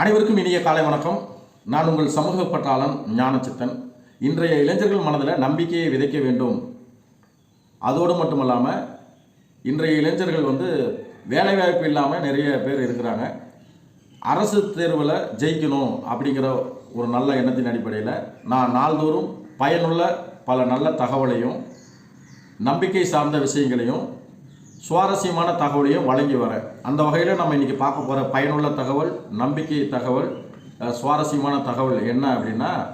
அனைவருக்கும் இனிய காலை வணக்கம். நான் உங்கள் சமூக பட்டாளன் ஞானச்சித்தன். இன்றைய இளைஞர்கள் மனதில் நம்பிக்கையை விதைக்க வேண்டும். அதோடு மட்டுமல்லாமல் இன்றைய இளைஞர்கள் வந்து வேலைவாய்ப்பு இல்லாமல் நிறைய பேர் இருக்கிறாங்க. அரசு தேர்வில் ஜெயிக்கணும் அப்படிங்கிற ஒரு நல்ல எண்ணத்தின் அடிப்படையில் நான் நாள்தோறும் பயனுள்ள பல நல்ல தகவலையும் நம்பிக்கை சார்ந்த விஷயங்களையும் சுவாரஸ்யமான தகவலையும் வழங்கி வரேன் அந்த வகையில் நம்ம இன்றைக்கி பார்க்க போகிற பயனுள்ள தகவல் நம்பிக்கை தகவல் சுவாரஸ்யமான தகவல் என்ன அப்படின்னா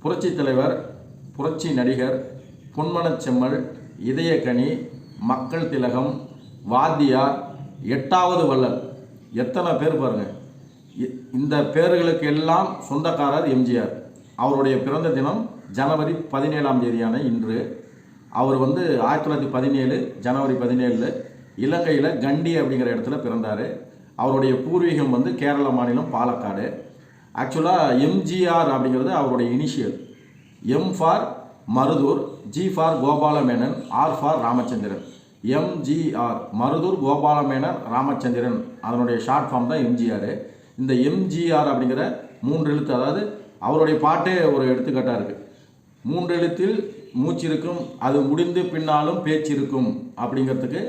புரட்சி தலைவர் புரட்சி நடிகர் பொன்மனச்செம்மல் இதயக்கனி மக்கள் திலகம் வாத்தியார் எட்டாவது வள்ளல். எத்தனை பேர் பாருங்கள் இ- இந்த பேர்களுக்கு எல்லாம் சொந்தக்காரர் எம்ஜிஆர். அவருடைய பிறந்த தினம் ஜனவரி பதினேழாம் தேதியான இன்று அவர் வந்து ஆயிரத்தி தொள்ளாயிரத்தி பதினேழு ஜனவரி பதினேழில் இலங்கையில் கண்டி அப்படிங்கிற இடத்துல பிறந்தார். அவருடைய பூர்வீகம் வந்து கேரள மாநிலம் பாலக்காடு. ஆக்சுவலாக எம்ஜிஆர் அப்படிங்கிறது அவருடைய initial M for Maruthur G for Gopalamenon R for Ramachandran. MGR Maruthur Gopalamenon Ramachandran. அதனுடைய ஷார்ட் ஃபார்ம் தான் எம்ஜிஆர் இந்த எம்ஜிஆர் அப்படிங்கிற மூன்று எழுத்து அதாவது அவருடைய பாட்டே ஒரு எடுத்துக்காட்டாக இருக்குது மூன்று எழுத்தில் மூச்சு இருக்கும் அது முடிந்து பின்னாலும் பேச்சு இருக்கும் அப்படிங்கிறதுக்கு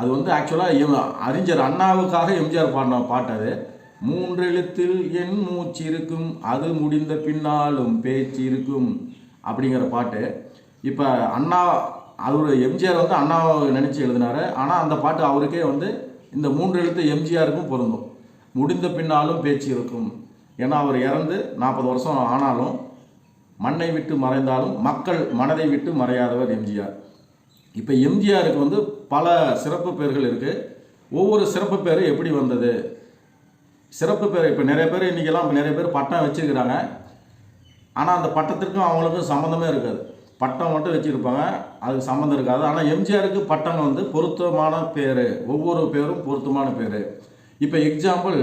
அது வந்து ஆக்சுவலாக அறிஞர் அண்ணாவுக்காக எம்ஜிஆர் பாடின பாட்டு அது. மூன்று எழுத்தில் என் மூச்சு இருக்கும் அது முடிந்த பின்னாலும் பேச்சு இருக்கும் அப்படிங்கிற பாட்டு. இப்போ அண்ணா அவர் எம்ஜிஆர் வந்து அண்ணாவை நினச்சி எழுதினார். ஆனால் அந்த பாட்டு அவருக்கே வந்து இந்த மூன்று எழுத்து எம்ஜிஆருக்கும் பொருந்தும். முடிந்த பின்னாலும் பேச்சு இருக்கும் ஏன்னா அவர் இறந்து நாற்பது வருஷம் ஆனாலும் மண்ணை விட்டு மறைந்தாலும் மக்கள் மனதை விட்டு மறையாதவர் எம்ஜிஆர். இப்போ எம்ஜிஆருக்கு வந்து பல சிறப்பு பேர்கள் இருக்குது ஒவ்வொரு சிறப்பு பேர் எப்படி வந்தது? சிறப்பு பேர் இப்போ நிறைய பேர் இன்றைக்கெல்லாம் நிறைய பேர் பட்டம் வச்சுருக்கிறாங்க. ஆனால் அந்த பட்டத்திற்கும் அவங்களுக்கும் சம்மந்தமே இருக்காது. பட்டம் மட்டும் வச்சுருப்பாங்க. அதுக்கு சம்மந்தம் இருக்காது. ஆனால் எம்ஜிஆருக்கு பட்டம் வந்து பொருத்தமான பேர். ஒவ்வொரு பேரும் பொருத்தமான பேர். இப்போ எக்ஸாம்பிள்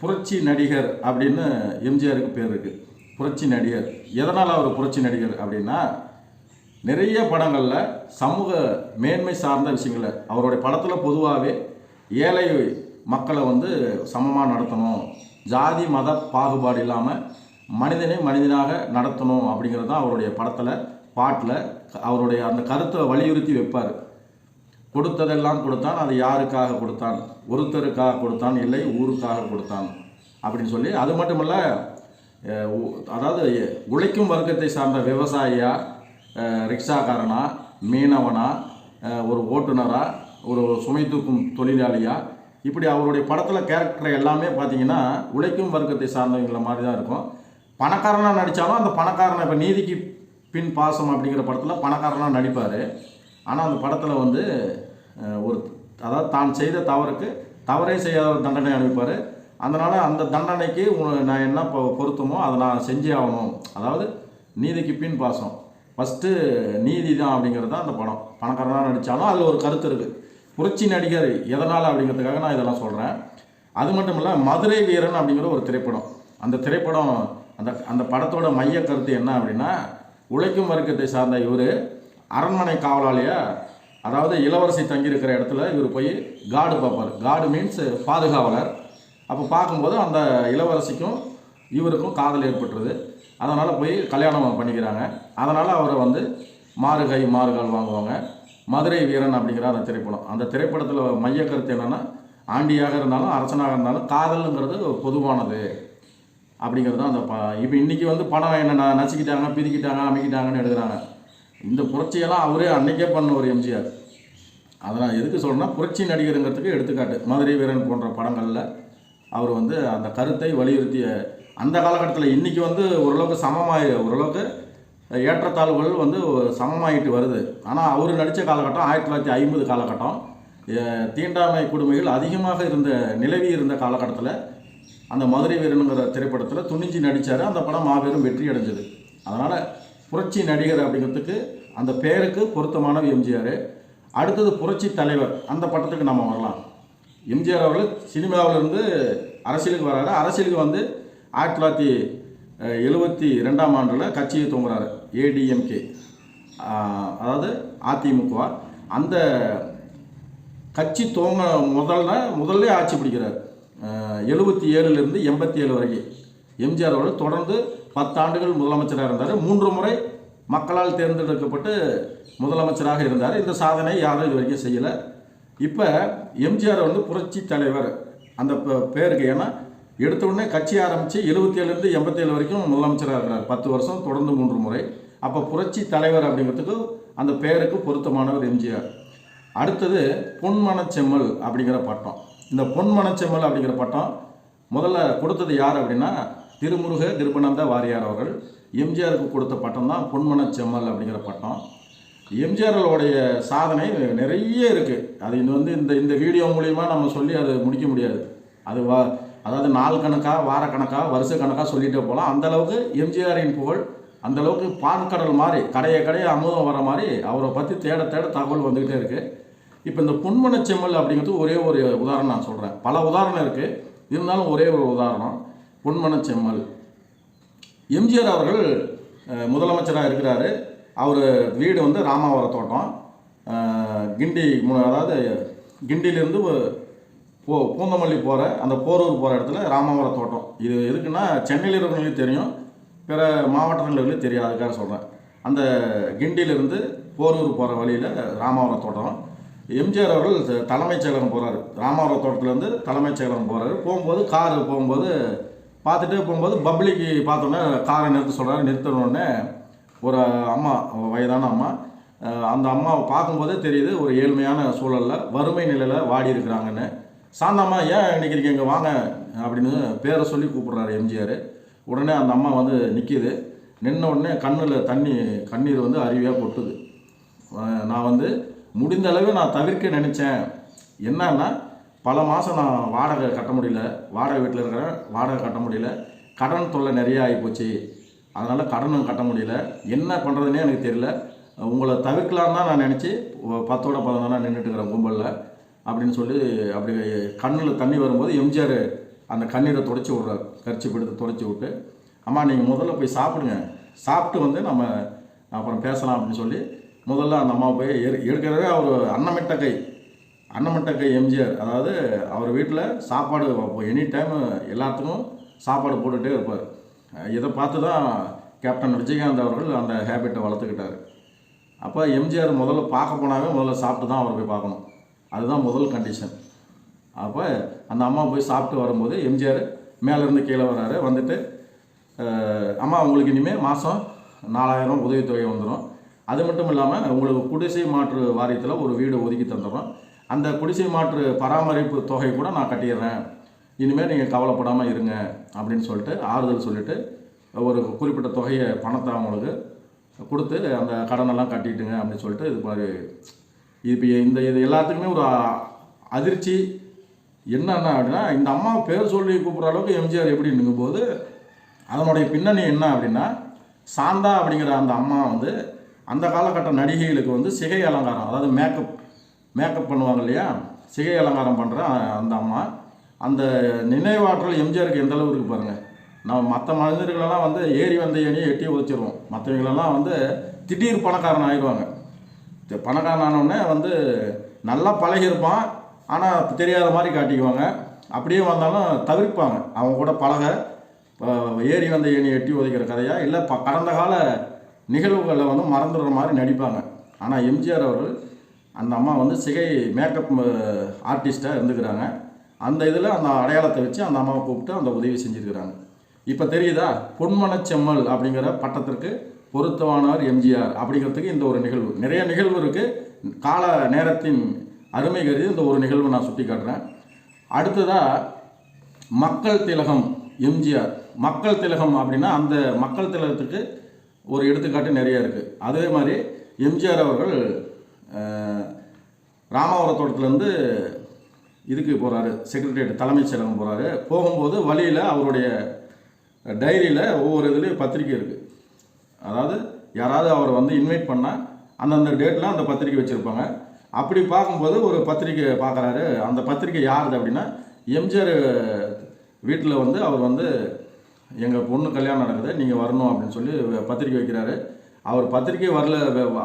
புரட்சி நடிகர் அப்படின்னு எம்ஜிஆருக்கு பேர் இருக்குது புரட்சி நடிகர். எதனால் அவர் புரட்சி நடிகர் அப்படின்னா நிறைய படங்களில் சமூக மேன்மை சார்ந்த விஷயங்களை அவருடைய படத்தில் பொதுவாகவே ஏழை மக்களை வந்து சமமாக நடத்தணும். ஜாதி மத பாகுபாடு இல்லாமல் மனிதனை மனிதனாக நடத்தணும் அப்படிங்கிறது தான் அவருடைய படத்தில் பாட்டில் அவருடைய அந்த கருத்தை வலியுறுத்தி வைப்பார். கொடுத்ததெல்லாம் கொடுத்தான் அது யாருக்காக கொடுத்தான்? ஒருத்தருக்காக கொடுத்தான் இல்லை ஊருக்காக கொடுத்தான் அப்படின்னு சொல்லி அது மட்டுமல்ல இல்லை அதாவது உழைக்கும் வர்க்கத்தை சார்ந்த விவசாயியா ரிக்ஷாக்காரனா மீனவனா ஒரு ஓட்டுநரா ஒரு சுமை தூக்கும் தொழிலாளியா? இப்படி அவருடைய படத்தில் கேரக்டர் எல்லாமே பார்த்தீங்கன்னா உழைக்கும் வர்க்கத்தை சார்ந்தவங்கள மாதிரி தான் இருக்கும். பணக்காரனாக நடித்தாலும் அந்த பணக்காரனை இப்போ நீதிக்கு பின் பாசம் அப்படிங்கிற படத்தில் பணக்காரனாக நடிப்பார். ஆனால் அந்த படத்தில் வந்து ஒரு அதாவது தான் செய்த தவறுக்கு தவறே செய்யாத ஒரு தண்டனை அனுப்பிப்பார் அதனால் அந்த தண்டனைக்கு நான் என்ன பொ பொருத்தமோ அதை நான் செஞ்சே ஆகணும். அதாவது நீதிக்கு பின் பாசம். ஃபஸ்ட்டு நீதி தான் அப்படிங்கிறது தான் அந்த படம். பணக்காரனாக நடித்தாலும் அதில் ஒரு கருத்து இருக்குது புரட்சி நடிகர் எதனால் அப்படிங்கிறதுக்காக நான் இதெல்லாம் சொல்கிறேன் அது மட்டும் இல்லை மதுரை வீரன் அப்படிங்கிற ஒரு திரைப்படம். அந்த திரைப்படம் அந்த அந்த படத்தோட மைய கருத்து என்ன அப்படின்னா உழைக்கும் வர்க்கத்தை சார்ந்த இவர் அரண்மனை காவலாளியா அதாவது இளவரசி தங்கியிருக்கிற இடத்துல இவர் போய் காடு பார்ப்பார். காடு மீன்ஸ் பாதுகாவலர். அப்போ பார்க்கும்போது அந்த இளவரசிக்கும் இவருக்கும் காதல் ஏற்பட்டுருது. அதனால் போய் கல்யாணம் பண்ணிக்கிறாங்க. அதனால் அவரை வந்து மாறுகை மாறுகால் வாங்குவாங்க. மதுரை வீரன் அப்படிங்கிற அந்த திரைப்படம். அந்த திரைப்படத்தில் மைய கருத்து என்னென்னா ஆண்டியாக இருந்தாலும் அரசனாக இருந்தாலும் காதலுங்கிறது பொதுவானது அப்படிங்கிறது தான் அந்த ப இப்போ இன்றைக்கி வந்து படம் என்ன நசுக்கிட்டாங்க பிரிக்கிட்டாங்க அமைக்கிட்டாங்கன்னு எடுக்கிறாங்க. இந்த புரட்சியெல்லாம் அவரே அன்னைக்கே பண்ண ஒரு எம்ஜிஆர். அதனால் எதுக்கு சொல்கிறேன்னா புரட்சி நடிகருங்கிறதுக்கு எடுத்துக்காட்டு. மதுரை வீரன் போன்ற படங்களில் அவர் வந்து அந்த கருத்தை வலியுறுத்திய அந்த காலகட்டத்தில் இன்றைக்கி வந்து ஓரளவுக்கு சமமாக ஓரளவுக்கு ஏற்றத்தாழ்வுகள் வந்து சமமாயிட்டு வருது. ஆனால் அவர் நடித்த காலகட்டம் ஆயிரத்தி தொள்ளாயிரத்தி ஐம்பது காலகட்டம். தீண்டாமை கொடுமைகள் அதிகமாக இருந்த நிலவி இருந்த காலகட்டத்தில் அந்த மதுரை வீரனுங்கிற திரைப்படத்தில் துணிஞ்சு நடித்தார் அந்த படம் மாபெரும் வெற்றி அடைஞ்சது. அதனால் புரட்சி நடிகர் அப்படிங்கிறதுக்கு அந்த பேருக்கு பொருத்தமான எம்ஜிஆர். அடுத்தது புரட்சி தலைவர். அந்த பட்டத்துக்கு நம்ம வரலாம். எம்ஜிஆர் அவர்கள் சினிமாவிலிருந்து அரசியலுக்கு வராரு. அரசியலுக்கு வந்து ஆயிரத்தி தொள்ளாயிரத்தி எழுபத்தி ரெண்டாம் ஆண்டில் கட்சியை தூங்குறாரு ஏடிஎம்கே. அதாவது அதிமுக அந்த கட்சி துவங்க முதல்ல முதல்ல ஆட்சி பிடிக்கிறார். எழுபத்தி ஏழுலேருந்து எண்பத்தி ஏழு வரைக்கும் எம்ஜிஆர் அவர்கள் தொடர்ந்து பத்தாண்டுகள் முதலமைச்சராக இருந்தார். மூன்று முறை மக்களால் தேர்ந்தெடுக்கப்பட்டு முதலமைச்சராக இருந்தார். இந்த சாதனை யாரும் இது வரைக்கும் செய்யலை. இப்போ எம்ஜிஆர் வந்து புரட்சி தலைவர். அந்த ப- பேருக்கு ஏன்னா எடுத்த உடனே கட்சி ஆரம்பித்து எழுபத்தேழுலேருந்து எண்பத்தேழு வரைக்கும் முதலமைச்சராக இருக்கிறார் பத்து வருஷம் தொடர்ந்து மூன்று முறை. அப்போ புரட்சி தலைவர் அப்படிங்கிறதுக்கு அந்த பெயருக்கு பொருத்தமானவர் எம்ஜிஆர் அடுத்தது பொன்மனச்செம்மல் அப்படிங்கிற பட்டம். இந்த பொன்மனச்செம்மல் அப்படிங்கிற பட்டம் முதல்ல கொடுத்தது யார் அப்படின்னா திருமுருக கிருபனந்த வாரியார் அவர்கள். எம்ஜிஆருக்கு கொடுத்த பட்டம் தான் பொன்மனச்செம்மல் அப்படிங்கிற பட்டம். எம்ஜிஆர்களுடைய சாதனை நிறைய இருக்குது அது இது வந்து இந்த இந்த வீடியோ மூலிமா நம்ம சொல்லி அது முடிக்க முடியாது. அது வா அதாவது நாள் கணக்காக வார கணக்காக வருஷ கணக்காக சொல்லிகிட்டே போகலாம். அந்தளவுக்கு எம்ஜிஆரின் புகழ் அந்தளவுக்கு பான்கடல் மாதிரி கடையை கடையை அமுதம் வர மாதிரி அவரை பற்றி தேட தேட தகவல் வந்துக்கிட்டே இருக்குது இப்போ இந்த பொன்மனச் செம்மல் அப்படிங்கிறது ஒரே ஒரு உதாரணம் நான் சொல்கிறேன் பல உதாரணம் இருக்குது இருந்தாலும் ஒரே ஒரு உதாரணம் பொன்மனச் செம்மல். எம்ஜிஆர் அவர்கள் முதலமைச்சராக இருக்கிறாரு. அவர் வீடு வந்து ராமாவர தோட்டம். கிண்டி அதாவது கிண்டிலேருந்து போ பூந்தமல்லி போகிற அந்த போரூர் போகிற இடத்துல ராமாவர தோட்டம். இது எதுக்குன்னா சென்னையில் இருக்கிறவங்களுக்கு தெரியும் பிற மாவட்டங்களுக்கு தெரியாது அதுக்காக சொல்கிறேன் அந்த கிண்டியிலிருந்து போரூர் போகிற வழியில் ராமாவரம் தோட்டம். எம்ஜிஆர் அவர்கள் தலைமைச் செயலகம் போகிறாரு ராமாவரம் தோட்டத்துலேருந்து தலைமைச் செயலகம் போகிறாரு போகும்போது கார் போகும்போது பார்த்துட்டே போகும்போது பப்ளிக்கு பார்த்தோன்னே காரை நிறுத்த சொல்கிறாரு நிறுத்தினோடனே ஒரு அம்மா வயதான அம்மா. அந்த அம்மாவை பார்க்கும்போதே தெரியுது ஒரு ஏழ்மையான சூழலில் வறுமை நிலையில் வாடி இருக்கிறாங்கன்னு. சாந்தாம்மா ஏன் நிற்கிறீங்க இங்கே வாங்க அப்படின்னு பேரை சொல்லி கூப்பிட்றாரு எம்ஜிஆர். உடனே அந்த அம்மா வந்து நிற்கிது நின்ன உடனே கண்ணில் தண்ணி கண்ணீர் வந்து அருவியாக கொட்டுது. நான் வந்து முடிந்த அளவு நான் தவிர்க்க நினச்சேன். என்னன்னா பல மாதம் நான் வாடகை கட்ட முடியல. வாடகை வீட்டில் இருக்கிறேன். வாடகை கட்ட முடியல. கடன் தொல்லை நிறையா ஆகிப்போச்சு அதனால் கடனும் கட்ட முடியல. என்ன பண்ணுறதுனே எனக்கு தெரியல. உங்களை தவிர்க்கலாம் தான் நான் நினச்சி பத்தோட பதினொன்றா நின்றுட்டுருக்கறேன் கும்பலில் அப்படின்னு சொல்லி அப்படி கண்ணில் தண்ணி வரும்போது எம்ஜிஆர் அந்த கண்ணீரை தொடச்சி விட்றாரு. கரிச்சி எடுத்து தொடச்சி விட்டு அம்மா நீங்கள் முதல்ல போய் சாப்பிடுங்க. சாப்பிட்டு வந்து நம்ம அப்புறம் பேசலாம் அப்படின்னு சொல்லி முதல்ல அந்த அம்மா போய் ஏற்கனவே அவர் அன்னமிட்ட கை அன்னமிட்ட கை எம்ஜிஆர். அதாவது அவர் வீட்டில் சாப்பாடு எனி டைம் எல்லாத்துக்கும் சாப்பாடு போட்டுகிட்டே இருப்பார். இதை பார்த்து தான் கேப்டன் விஜயகாந்த் அவர்கள் அந்த ஹேபிட்டை வளர்த்துக்கிட்டார். அப்போ எம்ஜிஆர் முதல்ல பார்க்க போனாவே முதல்ல சாப்பிட்டு தான் அவர் போய் பார்க்கணும். அதுதான் முதல் கண்டிஷன் அப்போ அந்த அம்மா போய் சாப்பிட்டு வரும்போது எம்ஜிஆர் மேலேருந்து கீழே வராரு வந்துட்டு அம்மா உங்களுக்கு இனிமேல் மாதம் நாலாயிரம் உதவித்தொகை வந்துடும் அது மட்டும் இல்லாமல் உங்களுக்கு குடிசை மாற்று வாரியத்தில் ஒரு வீடு ஒதுக்கி தந்துடுறோம். அந்த குடிசை மாற்று பராமரிப்பு தொகை கூட நான் கட்டிடுறேன். இனிமேல் நீங்கள் கவலைப்படாமல் இருங்க அப்படின்னு சொல்லிட்டு ஆறுதல் சொல்லிவிட்டு ஒரு குறிப்பிட்ட தொகையை பணத்தை அவங்களுக்கு கொடுத்து அந்த கடனெல்லாம் கட்டிட்டுங்க அப்படின்னு சொல்லிட்டு இது மாதிரி இப்போ இந்த இது எல்லாத்துக்குமே ஒரு அதிர்ச்சி. என்னென்ன அப்படின்னா இந்த அம்மா பேர் சொல்லி கூப்பிட்ற அளவுக்கு எம்ஜிஆர் எப்படி போது அதனுடைய பின்னணி என்ன அப்படின்னா சாந்தா அப்படிங்கிற அந்த அம்மா வந்து அந்த காலகட்ட நடிகைகளுக்கு வந்து சிகை அலங்காரம் அதாவது மேக்கப் மேக்கப் பண்ணுவாங்க இல்லையா? சிகை அலங்காரம் பண்ணுற அந்த அம்மா. அந்த நினைவாற்றல் எம்ஜிஆருக்கு எந்த அளவு இருக்கு பாருங்க. நம்ம மற்ற மனிதர்களெல்லாம் வந்து ஏறி வந்த ஏணியை எட்டி உதச்சிருவோம் மற்றவங்களெல்லாம் வந்து திடீர் பணக்காரன் ஆயிடுவாங்க. பணக்காரன் ஆனோடனே வந்து நல்லா பழகியிருப்பான். ஆனால் தெரியாத மாதிரி காட்டிக்குவாங்க. அப்படியே வந்தாலும் தவிர்ப்பாங்க. அவங்க கூட பழக ஏறி வந்த ஏணி எட்டி உதைக்கிற கதையாக இல்லை ப கடந்த கால நிகழ்வுகளை வந்து மறந்துடுற மாதிரி நடிப்பாங்க. ஆனால் எம்ஜிஆர் அவர்கள் அந்த அம்மா வந்து சிகை மேக்கப் ஆர்டிஸ்ட்டாக இருந்துக்கிறாங்க. அந்த இதில் அந்த அடையாளத்தை வச்சு அந்த அம்மாவை கூப்பிட்டு அந்த உதவி செஞ்சுருக்கிறாங்க. இப்போ தெரியுதா? பொன்மனச்செம்மல் அப்படிங்கிற பட்டத்திற்கு பொருத்தமானவர் எம்ஜிஆர் அப்படிங்கிறதுக்கு இந்த ஒரு நிகழ்வு. நிறைய நிகழ்வு இருக்குது கால நேரத்தின் அருமை கருதி இந்த ஒரு நிகழ்வு நான் சுட்டி காட்டுறேன் அடுத்ததாக மக்கள் திலகம் எம்ஜிஆர். மக்கள் திலகம் அப்படின்னா அந்த மக்கள் திலகத்துக்கு ஒரு எடுத்துக்காட்டு நிறைய இருக்குது அதே மாதிரி எம்ஜிஆர் அவர்கள் ராமாவரத்தோட்டத்துலேருந்து தோட்டத்துலேருந்து இதுக்கு போகிறாரு செக்ரட்டரியேட் தலைமைச் செயலகம் போகிறாரு போகும்போது வழியில் அவருடைய டைரியில் ஒவ்வொரு இதுலேயும் பத்திரிக்கை இருக்குது அதாவது யாராவது அவரை வந்து இன்வைட் பண்ணால் அந்தந்த டேட்டில் அந்த பத்திரிக்கை வச்சுருப்பாங்க. அப்படி பார்க்கும்போது ஒரு பத்திரிக்கை பார்க்குறாரு. அந்த பத்திரிக்கை யாருது அப்படின்னா எம்ஜிஆர் வீட்டில் வந்து அவர் வந்து எங்கள் பொண்ணு கல்யாணம் நடக்குது நீங்கள் வரணும் அப்படின்னு சொல்லி பத்திரிக்கை வைக்கிறாரு. அவர் பத்திரிக்கை வரல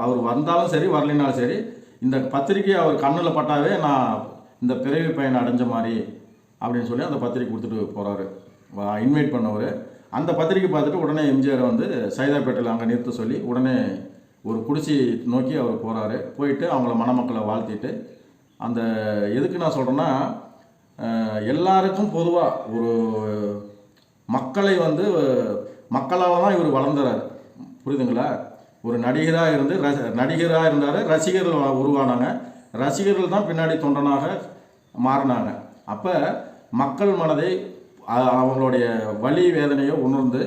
அவர் வந்தாலும் சரி வரலைனாலும் சரி இந்த பத்திரிக்கை அவர் கண்ணில் பட்டாவே நான் இந்த பிறவி பயன் அடைஞ்ச மாதிரி அப்படின்னு சொல்லி அந்த பத்திரிக்கை கொடுத்துட்டு போகிறாரு இன்வைட் பண்ணவர். அந்த பத்திரிக்கை பார்த்துட்டு உடனே எம்ஜிஆர் வந்து சைதாப்பேட்டையில் அங்கே நிறுத்த சொல்லி உடனே ஒரு குடிசை நோக்கி அவர் போகிறாரு போயிட்டு அவங்கள மணமக்களை வாழ்த்திட்டு அந்த எதுக்கு நான் சொல்கிறேன்னா எல்லாருக்கும் பொதுவாக ஒரு மக்களை வந்து மக்களால் தான் இவர் வளர்ந்துறாரு. புரியுதுங்களா? ஒரு நடிகராக இருந்து ரச நடிகராக இருந்தார் ரசிகர்கள் உருவானாங்க. ரசிகர்கள் தான் பின்னாடி தொண்டனாக மாறினாங்க. அப்போ மக்கள் மனதை அவங்களுடைய வலி வேதனையை உணர்ந்து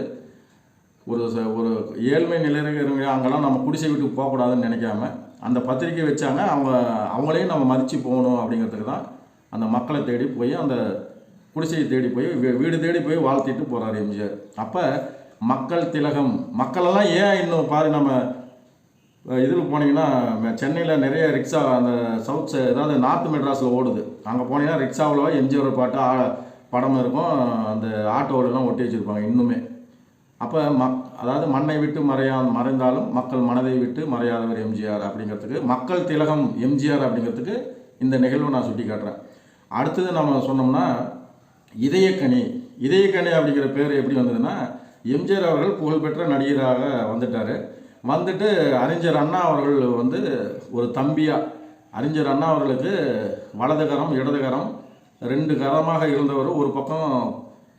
ஒரு ச- ஒரு ஏழ்மை நிலையில் அங்கெல்லாம் நம்ம குடிசை வீட்டுக்கு போகக்கூடாதுன்னு நினைக்காம அந்த பத்திரிக்கை வச்சாங்க. அவங்க அவங்களையும் நம்ம மதித்து போகணும் அப்படிங்கிறதுக்கு தான் அந்த மக்களை தேடி போய் அந்த குடிசையை தேடி போய் வீடு தேடி போய் வாழ்த்திட்டு போகிறார் எம்ஜிஆர். அப்போ மக்கள் திலகம் மக்களெல்லாம் ஏன் இன்னும் பாரு நம்ம இதில் போனீங்கன்னா சென்னையில் நிறைய ரிக்ஷா அந்த சவுத் அதாவது நார்த் மெட்ராஸில் ஓடுது. அங்கே போனீங்கன்னா ரிக்ஷாவில் எம்ஜிஆர் பாட்டு ஆ- படம் இருக்கும். அந்த ஆட்டோவிலலாம் ஒட்டி வச்சுருப்பாங்க இன்னுமே. அப்போ மக் அதாவது மண்ணை விட்டு மறையா மறைந்தாலும் மக்கள் மனதை விட்டு மறையாதவர் எம்ஜிஆர் அப்படிங்கிறதுக்கு மக்கள் திலகம் எம்ஜிஆர் அப்படிங்கிறதுக்கு இந்த நிகழ்வை நான் சுட்டி காட்டுறேன் அடுத்தது நம்ம சொன்னோம்னா இதயக்கனி. இதயக்கனி அப்படிங்கிற பேர் எப்படி வந்ததுன்னா எம்ஜிஆர் அவர்கள் புகழ்பெற்ற நடிகராக வந்துட்டார். வந்துட்டு அறிஞர் அண்ணா அவர்கள் வந்து ஒரு தம்பியாக அறிஞர் அண்ணா அவர்களுக்கு வலதுகரம் இடதுகரம் ரெண்டு கரமாக இருந்தவர். ஒரு பக்கம்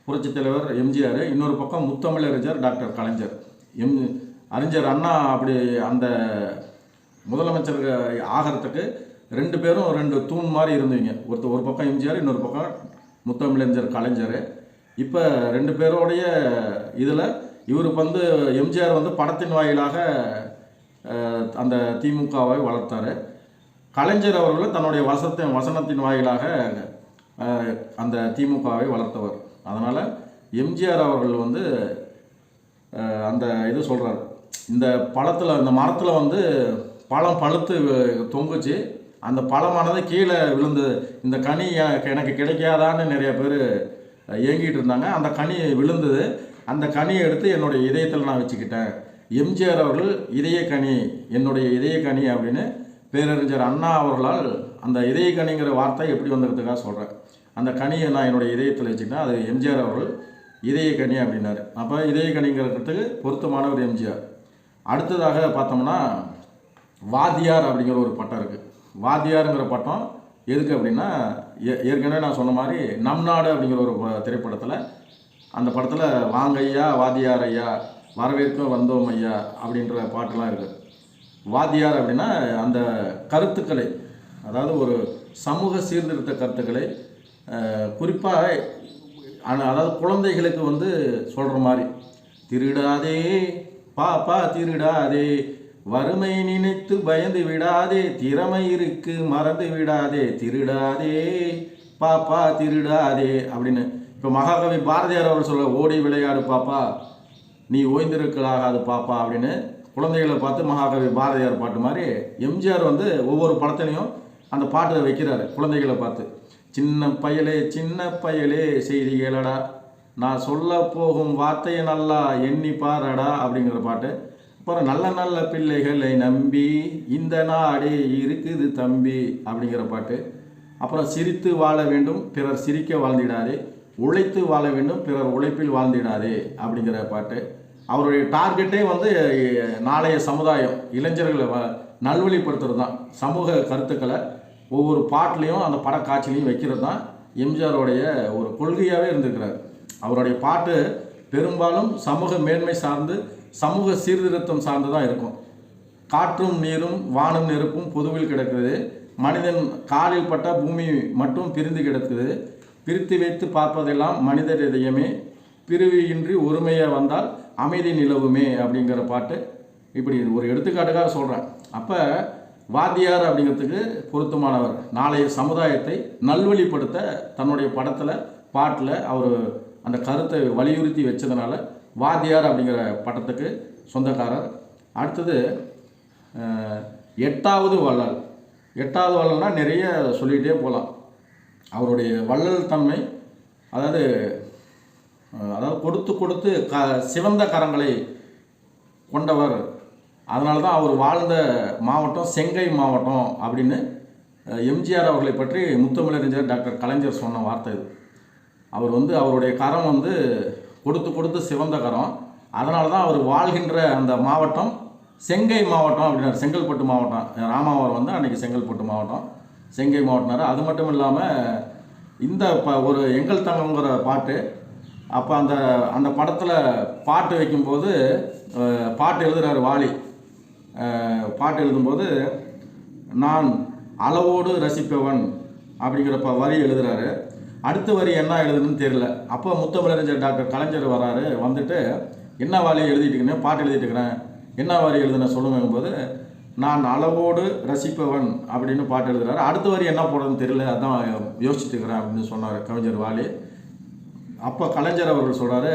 புரட்சித் தலைவர் எம்ஜிஆர் இன்னொரு பக்கம் முத்தமிழறிஞர் டாக்டர் கலைஞர். எம் அறிஞர் அண்ணா அப்படி அந்த முதலமைச்சர் ஆகிறதுக்கு ரெண்டு பேரும் ரெண்டு தூண் மாதிரி இருந்தீங்க. ஒருத்தர் ஒரு பக்கம் எம்ஜிஆர் இன்னொரு பக்கம் முத்தமிழறிஞர் கலைஞர். இப்போ ரெண்டு பேரோடைய இதில் இவருக்கு வந்து எம்ஜிஆர் வந்து படத்தின் வாயிலாக அந்த திமுகவை வளர்த்தாரு. கலைஞர் அவர்கள் தன்னுடைய வசத்தின் வசனத்தின் வாயிலாக அந்த திமுகவை வளர்த்தவர். அதனால் எம்ஜிஆர் அவர்கள் வந்து அந்த இது சொல்கிறார் இந்த பழத்தில் இந்த மரத்தில் வந்து பழம் பழுத்து தொங்குச்சு. அந்த பழமானது கீழே விழுந்து இந்த கனி எனக்கு கிடைக்காதான்னு நிறைய பேர் இயங்கிட்டு இருந்தாங்க. அந்த கனி விழுந்தது. அந்த கனியை எடுத்து என்னுடைய இதயத்தில் நான் வச்சுக்கிட்டேன். எம்ஜிஆர் அவர்கள் இதய கனி என்னுடைய இதய கனி அப்படின்னு பேரறிஞர் அண்ணா அவர்களால் அந்த இதய கனிங்கிற வார்த்தை எப்படி வந்ததுக்காக சொல்கிறேன் அந்த கனியை நான் என்னுடைய இதயத்தில் வச்சுக்கிட்டேன். அது எம்ஜிஆர் அவர்கள் இதய கனி அப்படின்னாரு. அப்போ இதய கனிங்கிறதுக்கு பொருத்தமானவர் எம்ஜிஆர். அடுத்ததாக பார்த்தோம்னா வாத்தியார் அப்படிங்கிற ஒரு பட்டம் இருக்குது வாத்தியாருங்கிற பட்டம் எதுக்கு அப்படின்னா ஏ- ஏற்கனவே நான் சொன்ன மாதிரி நம் நாடு அப்படிங்கிற ஒரு ப- திரைப்படத்தில் அந்த படத்தில் வாங்க ஐயா வாத்தியார் ஐயா வரவேற்க வந்தோம் ஐயா அப்படின்ற பாட்டெலாம் இருக்குது வாத்தியார் அப்படின்னா அந்த கருத்துக்களை அதாவது ஒரு சமூக சீர்திருத்த கருத்துக்களை குறிப்பாக அதாவது குழந்தைகளுக்கு வந்து சொல்கிற மாதிரி திருடாதே பாப்பா திருடாதே வறுமை நினைத்து பயந்து விடாதே திறமை இருக்கு மறந்து விடாதே திருடாதே பாப்பா திருடாதே அப்படின்னு இப்போ மகாகவி பாரதியார் அவர் சொல்ல ஓடி விளையாடு பாப்பா நீ ஓய்ந்திருக்கலாகாது பாப்பா அப்படின்னு குழந்தைகளை பார்த்து மகாகவி பாரதியார் பாட்டு மாதிரி எம்ஜிஆர் வந்து ஒவ்வொரு படத்துலையும் அந்த பாட்டை வைக்கிறாரு குழந்தைகளை பார்த்து. சின்ன பயலே சின்ன பயலே செய்தி கேளடா. நான் சொல்ல போகும் வார்த்தையை நல்லா எண்ணி பாரடா அப்படிங்கிற பாட்டு. அப்புறம் நல்ல நல்ல பிள்ளைகளை நம்பி இந்த நாடே இருக்குது தம்பி அப்படிங்கிற பாட்டு. அப்புறம் சிரித்து வாழ வேண்டும் பிறர் சிரிக்க வாழ்ந்திடாதே. உழைத்து வாழ வேண்டும் பிறர் உழைப்பில் வாழ்ந்திடாதே அப்படிங்கிற பாட்டு. அவருடைய டார்கெட்டே வந்து நாளைய சமுதாயம் இளைஞர்களை வ- நல்வழிப்படுத்துறது தான் சமூக கருத்துக்களை ஒவ்வொரு பாட்டுலேயும் அந்த படக்காட்சிலையும் வைக்கிறது தான் எம்ஜிஆருடைய ஒரு கொள்கையாகவே இருந்திருக்கிறார். அவருடைய பாட்டு பெரும்பாலும் சமூக மேன்மை சார்ந்து சமூக சீர்திருத்தம் சார்ந்து தான் இருக்கும். காற்றும் நீரும் வானும் நெருப்பும் பொதுவில் கிடக்குது. மனிதன் காலில் பட்ட பூமி மட்டும் பிரிந்து கிடக்குது. பிரித்து வைத்து பார்ப்பதெல்லாம் மனிதர் இதயமே. பிரிவியின்றி ஒருமையாக வந்தால் அமைதி நிலவுமே அப்படிங்கிற பாட்டு. இப்படி ஒரு எடுத்துக்காட்டுக்காக சொல்கிறேன் அப்போ வாத்தியார் அப்படிங்கிறதுக்கு பொருத்தமானவர். நாளைய சமுதாயத்தை நல்வழிப்படுத்த தன்னுடைய படத்தில் பாட்டில் அவர் அந்த கருத்தை வலியுறுத்தி வச்சதுனால வாத்தியார் அப்படிங்கிற பட்டத்துக்கு சொந்தக்காரர். அடுத்தது எட்டாவது வள்ளல். எட்டாவது வள்ளல்னால் நிறைய சொல்லிகிட்டே போகலாம் அவருடைய வள்ளல் தன்மை அதாவது அதாவது கொடுத்து கொடுத்து க சிவந்த கரங்களை கொண்டவர். அதனால தான் அவர் வாழ்ந்த மாவட்டம் செங்கை மாவட்டம் அப்படின்னு எம்ஜிஆர் அவர்களை பற்றி முத்தமிழறிஞர் டாக்டர் கலைஞர் சொன்ன வார்த்தை இது. அவர் வந்து அவருடைய கரம் வந்து கொடுத்து கொடுத்து சிவந்த கரம். அதனால தான் அவர் வாழ்கின்ற அந்த மாவட்டம் செங்கை மாவட்டம் அப்படின்னார். செங்கல்பட்டு மாவட்டம். ராமாவரம் வந்து அன்றைக்கி செங்கல்பட்டு மாவட்டம். செங்கை மாவட்டனார். அது மட்டும் இல்லாமல் இந்த ப ஒரு எங்கள் தங்கங்கிற பாட்டு அப்போ அந்த அந்த படத்தில் பாட்டு வைக்கும்போது பாட்டு எழுதுகிறார் வாலி. பாட்டு எழுதும்போது நான் அளவோடு ரசிப்பவன் அப்படிங்கிற ப வரி எழுதுகிறாரு அடுத்த வரி என்ன எழுதுன்னு தெரியல. அப்போ முத்தமிழறிஞர் டாக்டர் கலைஞர் வராரு வந்துட்டு என்ன வாலி எழுதிட்டு இருக்கேன் பாட்டு எழுதிட்டு இருக்கிறேன். என்ன வரி எழுதுன சொல்லுங்கும்போது நான் அளவோடு ரசிப்பவன் அப்படின்னு பாட்டு எழுதுறாரு. அடுத்த வரி என்ன போடுறதுன்னு தெரியல அதான் யோசிச்சுட்டு இருக்கிறேன் அப்படின்னு சொன்னார் கவிஞர் வாலி. அப்போ கலைஞர் அவர்கள் சொல்றாரு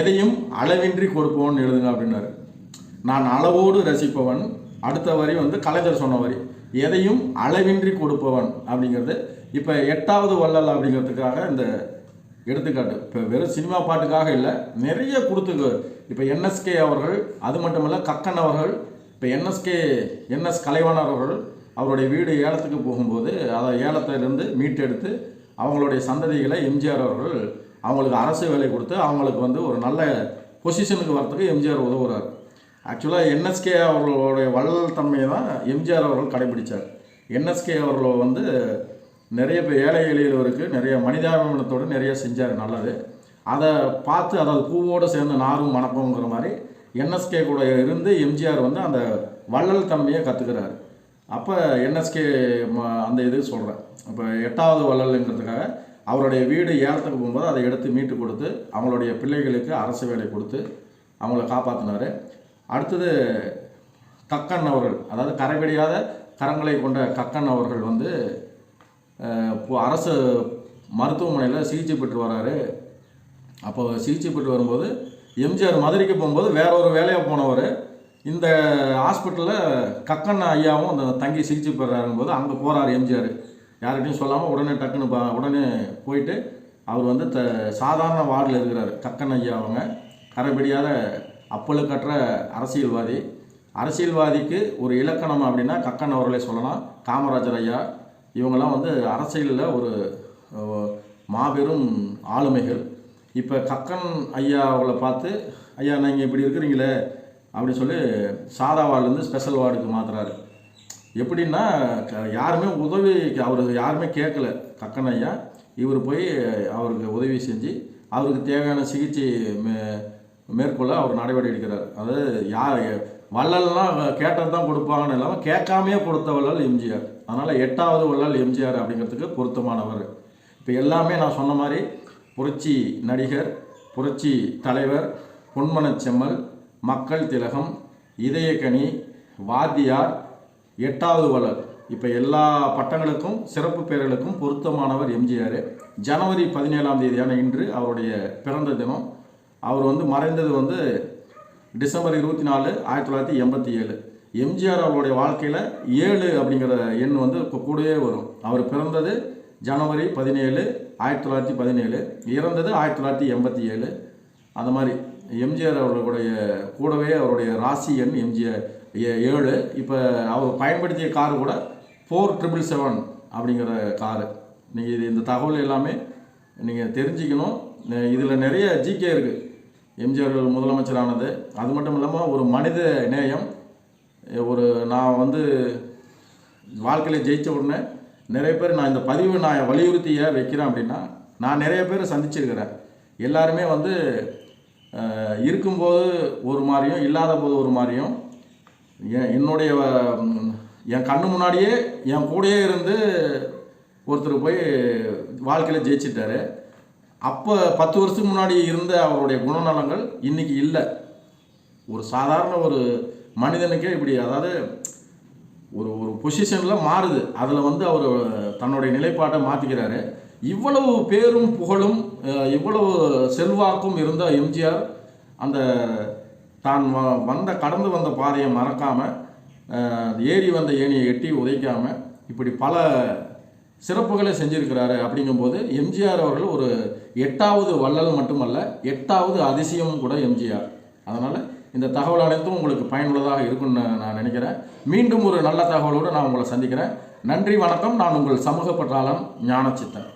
எதையும் அளவின்றி கொடுப்பவன் எழுதுங்க அப்படின்னாரு. நான் அளவோடு ரசிப்பவன். அடுத்த வரி வந்து கலைஞர் சொன்ன வரி. எதையும் அளவின்றி கொடுப்பவன் அப்படிங்கிறது. இப்போ எட்டாவது வள்ளல் அப்படிங்கிறதுக்காக இந்த எடுத்துக்காட்டு. இப்போ வெறும் சினிமா பாட்டுக்காக இல்லை நிறைய கொடுத்து இப்போ என்எஸ்கே அவர்கள் அது மட்டும் இல்லை கக்கன் அவர்கள் இப்போ என்எஸ்கே என்எஸ் கலைவாணர் அவர்கள் அவருடைய வீடு ஏலத்துக்கு போகும்போது அதை ஏலத்திலிருந்து மீட்டெடுத்து அவங்களுடைய சந்ததிகளை எம்ஜிஆர் அவர்கள் அவங்களுக்கு அரசு வேலை கொடுத்து அவங்களுக்கு வந்து ஒரு நல்ல பொசிஷனுக்கு வரத்துக்கு எம்ஜிஆர் உதவுறார். ஆக்சுவலாக என்எஸ்கே அவர்களுடைய வள்ளல் தன்மையை தான் எம்ஜிஆர் அவர்கள் கடைபிடித்தார் என்எஸ்கே அவர்கள் வந்து நிறைய பேர் ஏழை எளியவருக்கு நிறைய மனிதாபிமானத்தோடு நிறைய செஞ்சார் நல்லது. அதை பார்த்து அதாவது பூவோடு சேர்ந்து நாரும் மணப்போங்கிற மாதிரி என்எஸ்கே கூட இருந்து எம்ஜிஆர் வந்து அந்த வள்ளல் தன்மையை கற்றுக்கிறாரு அப்போ என்எஸ்கே அந்த இது சொல்கிறேன் இப்போ எட்டாவது வள்ளல்ங்கிறதுக்காக அவருடைய வீடு ஏலத்துக்கு போகும்போது அதை எடுத்து மீட்டு கொடுத்து அவங்களுடைய பிள்ளைகளுக்கு அரசு வேலை கொடுத்து அவங்கள காப்பாற்றினார் அடுத்தது கக்கன் அவர்கள் அதாவது கரைபிடியாத கரங்களை கொண்ட கக்கன் அவர்கள் வந்து இப்போ அரசு மருத்துவமனையில் சிகிச்சை பெற்று வராரு. அப்போ சிகிச்சை பெற்று வரும்போது எம்ஜிஆர் மதுரைக்கு போகும்போது வேற ஒரு வேலையாக போனவர். இந்த ஹாஸ்பிட்டலில் கக்கன் ஐயாவும் அந்த தங்கி சிகிச்சை பெறாருங்கும் போது அங்கே போகிறார் எம்ஜிஆர். யார்கிட்டையும் சொல்லாமல் உடனே டக்குன்னு பா- உடனே போயிட்டு அவர் வந்து த சாதாரண வார்டில் இருக்கிறார். கக்கன் ஐயா அவங்க. கரைபிடியாத அப்பழுக்கற்ற அரசியல்வாதி. அரசியல்வாதிக்கு ஒரு இலக்கணம் அப்படின்னா கக்கன் அவர்களை சொல்லலாம். காமராஜர் ஐயா. இவங்கெல்லாம் வந்து அரசியலில் ஒரு மாபெரும் ஆளுமைகள். இப்போ கக்கன் ஐயா அவங்கள பார்த்து ஐயா நீங்கள் இப்படி இருக்கிறீங்களே அப்படின்னு சொல்லி சாதா வார்டுலேருந்து ஸ்பெஷல் வார்டுக்கு மாத்துறாரு. எப்படின்னா யாருமே உதவி அவர் யாருமே கேட்கல. கக்கன் ஐயா இவர் போய் அவருக்கு உதவி செஞ்சு அவருக்கு தேவையான சிகிச்சை மே மேற்கொள்ள அவர் நடவடிக்கை எடுக்கிறார். அதாவது யார் வள்ளல்லாம் கேட்டது தான் கொடுப்பாங்கன்னு இல்லாமல் கேட்காமையே கொடுத்த வள்ளல் எம்ஜிஆர். அதனால் எட்டாவது வள்ளல் எம்ஜிஆர் அப்படிங்கிறதுக்கு பொருத்தமானவர். இப்போ எல்லாமே நான் சொன்ன மாதிரி புரட்சி நடிகர் புரட்சி தலைவர் பொன்மனச்செம்மல் மக்கள் திலகம் இதயக்கனி வாத்தியார் எட்டாவது வளர் இப்போ எல்லா பட்டங்களுக்கும் சிறப்பு பெயர்களுக்கும் பொருத்தமானவர் எம்ஜிஆர். ஜனவரி பதினேழாம் தேதியான இன்று அவருடைய பிறந்த தினம். அவர் வந்து மறைந்தது வந்து டிசம்பர் இருபத்தி நாலு ஆயிரத்தி தொள்ளாயிரத்தி எண்பத்தி ஏழு. எம்ஜிஆர் அவருடைய வாழ்க்கையில் ஏழு அப்படிங்கிற எண் வந்து இப்போ கூடவே வரும். அவர் பிறந்தது ஜனவரி பதினேழு ஆயிரத்தி தொள்ளாயிரத்தி பதினேழு இறந்தது ஆயிரத்தி தொள்ளாயிரத்தி எண்பத்தி ஏழு. அந்த மாதிரி எம்ஜிஆர் அவர்களுடைய கூடவே அவருடைய ராசி எண் எம்ஜிஆர் ஏழு. இப்போ அவர் பயன்படுத்திய காரு கூட ஃபோர் ட்ரிபிள் செவன் அப்படிங்கிற காரு. நீங்கள் இது இந்த தகவல் எல்லாமே நீங்கள் தெரிஞ்சுக்கணும். இதில் நிறைய ஜிகே இருக்குது எம்ஜிஆர் முதலமைச்சரானது. அது மட்டும் இல்லாமல் ஒரு மனித நேயம். ஒரு நான் வந்து வாழ்க்கையில் ஜெயித்த உடனே நிறைய பேர் நான் இந்த பதிவு நான் வலியுறுத்தி வைக்கிறேன் அப்படின்னா நான் நிறைய பேர் சந்திச்சிருக்கிறேன். எல்லாருமே வந்து இருக்கும்போது ஒரு மாதிரியும் இல்லாத போது ஒரு மாதிரியும் என் என்னுடைய என் கண்ணு முன்னாடியே என் கூடயே இருந்து ஒருத்தர் போய் வாழ்க்கையில் ஜெயிச்சிட்டாரு. அப்போ பத்து வருஷத்துக்கு முன்னாடி இருந்த அவருடைய குணநலங்கள் இன்னைக்கு இல்லை. ஒரு சாதாரண ஒரு மனிதனுக்கே இப்படி அதாவது ஒரு ஒரு பொசிஷனில் மாறுது. அதில் வந்து அவர் தன்னுடைய நிலைப்பாட்டை மாற்றிக்கிறாரு இவ்வளவு பேரும் புகழும் இவ்வளவு செல்வாக்கும் இருந்த எம்ஜிஆர் அந்த தான் வ- வந்த கடந்து வந்த பாதையை மறக்காமல் ஏறி வந்த ஏணியை எட்டி உதைக்காமல் இப்படி பல சிறப்புகளை செஞ்சுருக்கிறாரு. அப்படிங்கும்போது எம்ஜிஆர் அவர்கள் ஒரு எட்டாவது வள்ளல் மட்டுமல்ல எட்டாவது அதிசயமும் கூட எம்ஜிஆர். அதனால் இந்த தகவல் அனைத்தும் உங்களுக்கு பயனுள்ளதாக இருக்கும்னு நான் நினைக்கிறேன். மீண்டும் ஒரு நல்ல தகவலோடு நான் உங்களை சந்திக்கிறேன். நன்றி வணக்கம். நான் உங்கள் சமூக பற்றாளன் ஞானச்சித்தன்.